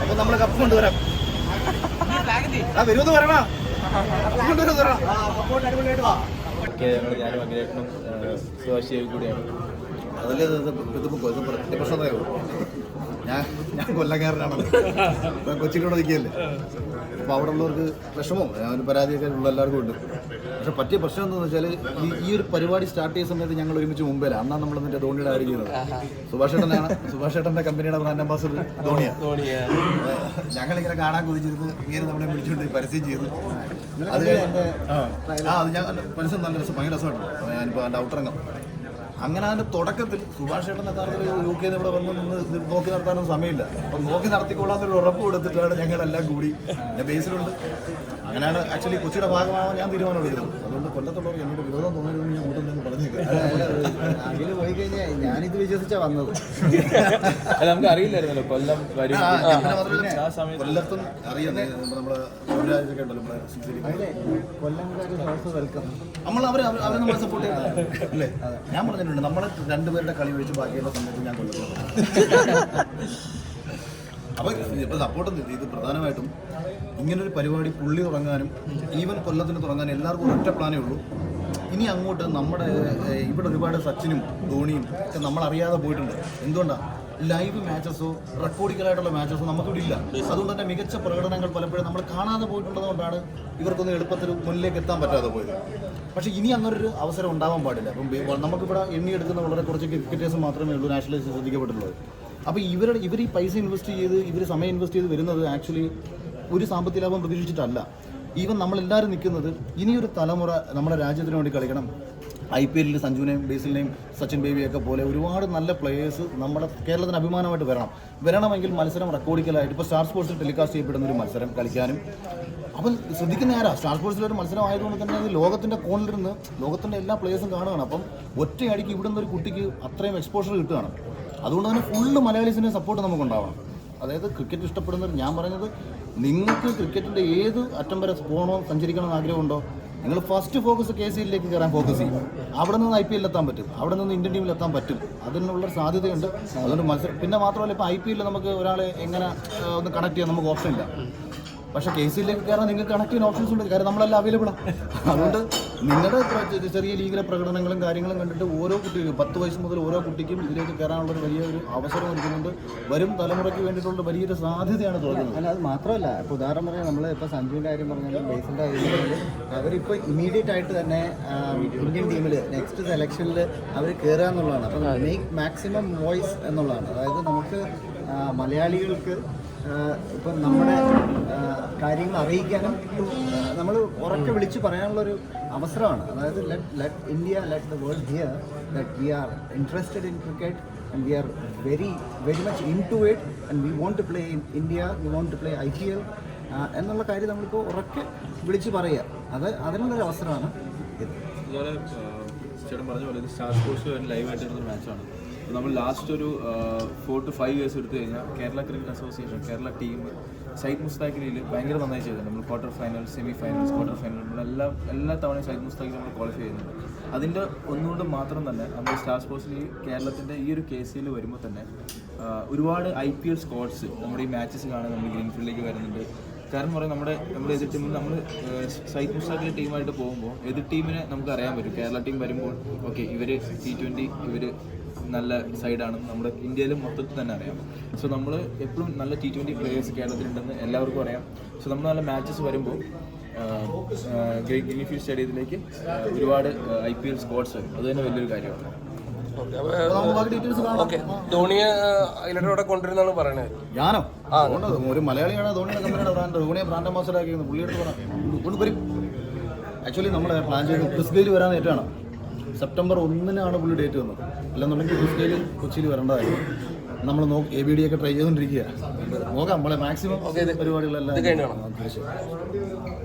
അപ്പൊ നമ്മൾ കപ്പ് കൊണ്ടുവരാം. ആ വരുമെന്ന് പറയണ? കൊണ്ടുവരുമെന്ന് പറയണ? ഞങ്ങൾ ഞാനും അഖിലേട്ടനും സുഭാഷ് കൂടിയാണ്. അതല്ലേ ഇത് പ്രത്യേക പ്രശ്നം ഞാൻ ഞാൻ കൊല്ലക്കാരനാണല്ലോ. കൊച്ചിയിലൂടെ നിൽക്കുകയല്ലേ? അപ്പോൾ അവിടെ ഉള്ളവർക്ക് വിഷമവും ഞാൻ ഒരു പരാതിയൊക്കെ ഉള്ള എല്ലാവർക്കും ഉണ്ട്. പക്ഷെ പറ്റിയ പ്രശ്നം എന്താണെന്ന് വെച്ചാൽ ഈ ഈ ഒരു പരിപാടി സ്റ്റാർട്ട് ചെയ്യുന്ന സമയത്ത് ഞങ്ങൾ ഒരുമിച്ച് മുമ്പേ അന്നാണ് നമ്മൾ എന്നിട്ട് ധോണിയുടെ കാര്യം ചെയ്യുന്നത് സുഭാഷ് ഏട്ടനാണ് സുഭാഷ് ഏട്ടന്റെ കമ്പനിയുടെ ബ്രാൻഡ് അംബാസഡർ ധോണിയാണ് ഞങ്ങളിങ്ങനെ കാണാൻ കൊതിച്ചിരുന്ന് ഇങ്ങനെ നമ്മളെ വിളിച്ചുകൊണ്ട് പരസ്യം ചെയ്തു. അത് ആ അത് ഞാൻ പരസ്യം നല്ല രസം ഭയങ്കര രസമാണ് ഞാനിപ്പോൾ അതിന്റെ ഔട്ടറംഗം അങ്ങനെ അതിന്റെ തുടക്കത്തിൽ സുഭാഷ് ചേട്ടൻ യഥാർത്ഥത്തിൽ യു കെ ഇവിടെ വന്ന് നിന്ന് നോക്കി നടത്താനൊന്നും സമയമില്ല. അപ്പം നോക്കി നടത്തിക്കൊള്ളാത്തൊരു ഉറപ്പ് കൊടുത്തിട്ടാണ് ഞങ്ങളെല്ലാം കൂടി എന്റെ ബേസിലുണ്ട്. അങ്ങനെയാണ് ആക്ച്വലി കൊച്ചിയുടെ ഭാഗമാവാൻ ഞാൻ തീരുമാനം എടുക്കുന്നത്. അതുകൊണ്ട് കൊല്ലത്തുള്ളവർ എന്നോട് വിരോധം തോന്നരുതെന്ന് ഞാൻ കൂട്ടം പറഞ്ഞേക്കാം. അഖിൽ പോയി കഴിഞ്ഞാൽ ഞാനിത് വിശ്വസിച്ചാ വന്നത്. നമുക്ക് അറിയില്ലായിരുന്നല്ലോ കൊല്ലം കൊല്ലത്തും അറിയുന്നേ നമ്മളെ കൊല്ലം ഉണ്ടല്ലോ നമ്മുടെ കൊല്ലം നമ്മൾ അവരെ അവരെ നമ്മളെ സപ്പോർട്ട് ചെയ്യുന്നത് അല്ലേ? ഞാൻ പറഞ്ഞിട്ടുണ്ട് നമ്മളെ രണ്ടുപേരുടെ കളി വെച്ച് ബാക്കിയുള്ള സമയത്ത് ഞാൻ കൊല്ലുന്നു അപ്പൊ ഇപ്പൊ സപ്പോർട്ട് ഇത് പ്രധാനമായിട്ടും ഇങ്ങനൊരു പരിപാടി പുള്ളി തുടങ്ങാനും ഈവൻ കൊല്ലത്തിന് തുടങ്ങാനും എല്ലാവർക്കും ഒറ്റ പ്ലാനേ ഉള്ളൂ. ഇനി അങ്ങോട്ട് നമ്മുടെ ഇവിടെ ഒരുപാട് സച്ചിനും ധോണിയും ഒക്കെ നമ്മൾ അറിയാതെ പോയിട്ടുണ്ട്. എന്തുകൊണ്ടാണ് ലൈവ് മാച്ചസോ റെക്കോർഡിക്കലായിട്ടുള്ള മാച്ചസോ നമുക്കിവിടെ ഇല്ല. അതുകൊണ്ട് തന്നെ മികച്ച പ്രകടനങ്ങൾ പലപ്പോഴും നമ്മൾ കാണാതെ പോയിട്ടുള്ളതുകൊണ്ടാണ് ഇവർക്കൊന്നും എളുപ്പത്തിൽ മുന്നിലേക്ക് എത്താൻ പറ്റാതെ പോയത്. പക്ഷേ ഇനി അങ്ങനൊരു അവസരം ഉണ്ടാവാൻ പാടില്ല. അപ്പം നമുക്കിവിടെ എണ്ണിയെടുക്കുന്ന വളരെ കുറച്ച് ക്രിക്കറ്റേഴ്സ് മാത്രമേ ഉള്ളൂ നാഷണലൈസ് ശ്രദ്ധിക്കപ്പെട്ടുള്ളത് അപ്പോൾ ഇവരുടെ ഇവർ ഈ പൈസ ഇൻവെസ്റ്റ് ചെയ്ത് ഇവർ സമയം ഇൻവെസ്റ്റ് ചെയ്ത് വരുന്നത് ആക്ച്വലി ഒരു സാമ്പത്തിക ലാഭം പ്രതീക്ഷിച്ചിട്ടല്ല. ഈവൻ നമ്മളെല്ലാവരും നിൽക്കുന്നത് ഇനിയൊരു തലമുറ നമ്മുടെ രാജ്യത്തിന് വേണ്ടി കളിക്കണം. ഐ പി എല്ലിൽ സഞ്ജുവിനെയും ബേസിലിനെയും സച്ചിൻ ബേബിയൊക്കെ പോലെ ഒരുപാട് നല്ല പ്ലേയേഴ്സ് നമ്മുടെ കേരളത്തിന് അഭിമാനമായിട്ട് വരണം. വരണമെങ്കിൽ മത്സരം റെക്കോർഡിക്കലായിട്ട് ഇപ്പോൾ സ്റ്റാർ സ്പോർട്സിൽ ടെലികാസ്റ്റ് ചെയ്യപ്പെടുന്ന ഒരു മത്സരം കളിക്കാനും. അപ്പം ശ്രദ്ധിക്കുന്ന ആരാ? സ്റ്റാർ സ്പോർട്സിൽ ഒരു മത്സരം ആയതുകൊണ്ട് തന്നെ ലോകത്തിന്റെ കോണിലിരുന്ന് ലോകത്തിന്റെ എല്ലാ പ്ലേയേഴ്സും കാണുകയാണ്. അപ്പം ഒറ്റയടിക്ക് ഇവിടുന്ന് ഒരു കുട്ടിക്ക് അത്രയും എക്സ്പോഷർ കിട്ടുകയാണ്. അതുകൊണ്ട് തന്നെ ഫുള്ള് മലയാളീസിന്റെ സപ്പോർട്ട് നമുക്കുണ്ടാവണം. അതായത് ക്രിക്കറ്റ് ഇഷ്ടപ്പെടുന്നവർ ഞാൻ പറഞ്ഞത് നിങ്ങൾക്ക് ക്രിക്കറ്റിന്റെ ഏത് അറ്റം വരെ പോകണോ സഞ്ചരിക്കണമെന്ന് ആഗ്രഹമുണ്ടോ? നിങ്ങൾ ഫസ്റ്റ് ഫോക്കസ് കെ സി എല്ലിലേക്ക് കയറാൻ ഫോക്കസ് ചെയ്യും. അവിടെ നിന്ന് ഐ പി എല്ലിൽ എത്താൻ പറ്റും. അവിടെ നിന്ന് ഇന്ത്യൻ ടീമിൽ എത്താൻ പറ്റും. അതിനുള്ള സാധ്യതയുണ്ട്. അതുകൊണ്ട് മത്സരം പിന്നെ മാത്രമല്ല ഇപ്പോൾ ഐ പി എല്ലിൽ നമുക്ക് ഒരാളെ എങ്ങനെ ഒന്ന് കണക്ട് ചെയ്യാൻ നമുക്ക് ഓപ്ഷൻ ഇല്ല. പക്ഷേ കെ സി എല്ലിലേക്ക് കയറാൻ നിങ്ങൾക്ക് കണക്ട് ചെയ്യാൻ ഓപ്ഷൻസ് ഉണ്ട്. കാര്യം നമ്മളെല്ലാം അവൈലബിളാണ് അതുകൊണ്ട് നിങ്ങളുടെ ചെറിയ ലീഗിലെ പ്രകടനങ്ങളും കാര്യങ്ങളും കണ്ടിട്ട് ഓരോ കുട്ടിക്കും പത്ത് വയസ്സ് മുതൽ ഓരോ കുട്ടിക്കും ഇതിലേക്ക് കയറാനുള്ള ഒരു വലിയൊരു അവസരം ഒരുക്കുന്നുണ്ട്. വരും തലമുറയ്ക്ക് വേണ്ടിയിട്ടുള്ള വലിയൊരു സാധ്യതയാണ് തോന്നുന്നത്. അല്ല അത് മാത്രമല്ല. ഇപ്പോൾ ഉദാഹരണം പറഞ്ഞാൽ നമ്മൾ ഇപ്പോൾ സഞ്ജുവിന്റെ കാര്യം പറഞ്ഞാലും ബേസിന്റെ കാര്യം പറഞ്ഞാലും അവരിപ്പോൾ ഇമ്മീഡിയറ്റ് ആയിട്ട് തന്നെ ഇന്ത്യൻ ടീമിൽ നെക്സ്റ്റ് സെലക്ഷനിൽ അവർ കയറുക എന്നുള്ളതാണ്. അപ്പോൾ മേക്ക് മാക്സിമം വോയിസ് എന്നുള്ളതാണ്. അതായത് നമുക്ക് മലയാളികൾക്ക് ഇപ്പം നമ്മുടെ കാര്യങ്ങൾ അറിയിക്കാനും നമ്മൾ ഉറക്കെ വിളിച്ച് പറയാനുള്ളൊരു അവസരമാണ്. അതായത് let let India let the world hear that we are interested in cricket and we are very very much into it and we want to play in India we want to play I P L എന്നുള്ള കാര്യം നമ്മളിപ്പോൾ ഉറക്കെ വിളിച്ച് പറയുക. അത് അതിനുള്ളൊരു അവസരമാണ് ഇത്. ചേട്ടൻ പറഞ്ഞ പോലെ ഇത് സ്റ്റാർ സ്പോർട്സ് ലൈവ് ആയിട്ട് മാച്ചാണ് നമ്മൾ ലാസ്റ്റ് ഒരു ഫോർ ടു ഫൈവ് ഇയേഴ്സ് എടുത്തു കഴിഞ്ഞാൽ Kerala cricket association Kerala team Syed മുസ്താഖിലിൽ ഭയങ്കര നന്നായി ചെയ്തിട്ടുണ്ട്. നമ്മൾ quarter final semi finals quarter final നമ്മളെല്ലാം എല്ലാ തവണയും സൈദ് മുസ്താഖിൽ നമ്മൾ ക്വാളിഫൈ ചെയ്യുന്നുണ്ട് അതിന്റെ ഒന്നുകൊണ്ട് മാത്രം തന്നെ നമ്മൾ സ്റ്റാർ സ്പോർട്സിൽ ഈ കേരളത്തിന്റെ ഈ ഒരു കെ സിയിൽ വരുമ്പോൾ തന്നെ ഒരുപാട് ഐ പി എൽ സ്കോഡ്സ് നമ്മുടെ ഈ മാച്ചസ് കാണാൻ നമ്മൾ ഗ്രീൻഫീൽഡിലേക്ക് വരുന്നുണ്ട്. കാരണം പറയാം നമ്മുടെ നമ്മുടെ എതിർ ടീമിൽ നമ്മൾ സൈദ് മുസ്താഖിലെ ടീമായിട്ട് പോകുമ്പോൾ എതിർ ടീമിനെ നമുക്ക് അറിയാൻ പറ്റും. കേരള ടീം വരുമ്പോൾ ഓക്കെ ഇവർ ടി ട്വന്റി ഇവർ നല്ല സൈഡാണ് നമ്മുടെ ഇന്ത്യയിൽ മൊത്തത്തിൽ തന്നെ അറിയാം സോ നമ്മൾ എപ്പോഴും നല്ല ടി ട്വന്റി പ്ലേയേഴ്സ് കേരളത്തിലുണ്ടെന്ന് എല്ലാവർക്കും അറിയാം സോ നമ്മൾ നല്ല മാച്ചസ് വരുമ്പോൾ ഗ്രീൻഫീൽഡ് സ്റ്റേഡിയത്തിലേക്ക് ഒരുപാട് ഐ പി എൽ സ്കോഡ്സ് വരും അത് തന്നെ വലിയൊരു കാര്യമാണ് ധോണിയെ അതിലൂടെ കൊണ്ടുവരുന്നാണ് പറയണത് ഞാനോ അതുകൊണ്ട് ഒരു മലയാളിയാണ് ധോണിയുടെ കമ്പനിയുടെ ബ്രാൻഡ് ധോണിയെ ബ്രാൻഡ് അംബാസഡർ ആക്കിയത് വരും ആക്ച്വലി നമ്മൾ പ്ലാൻ ചെയ്ത് ക്രിസ് ഗെയിൽ വരാൻ ഏറ്റമാണ് സെപ്റ്റംബർ ഒന്നിനാണ് പുള്ളി ഡേറ്റ് വന്നത്. അല്ലെന്നുണ്ടെങ്കിൽ ക്രിസ് ഗെയിൽ കൊച്ചിയിൽ വരേണ്ടതായിരുന്നു. നമ്മൾ നോക്കി എ ബി ഡി ഒക്കെ ട്രൈ ചെയ്തുകൊണ്ടിരിക്കുക നോക്കാം നമ്മളെ മാക്സിമം പരിപാടികളെല്ലാം. തീർച്ചയായും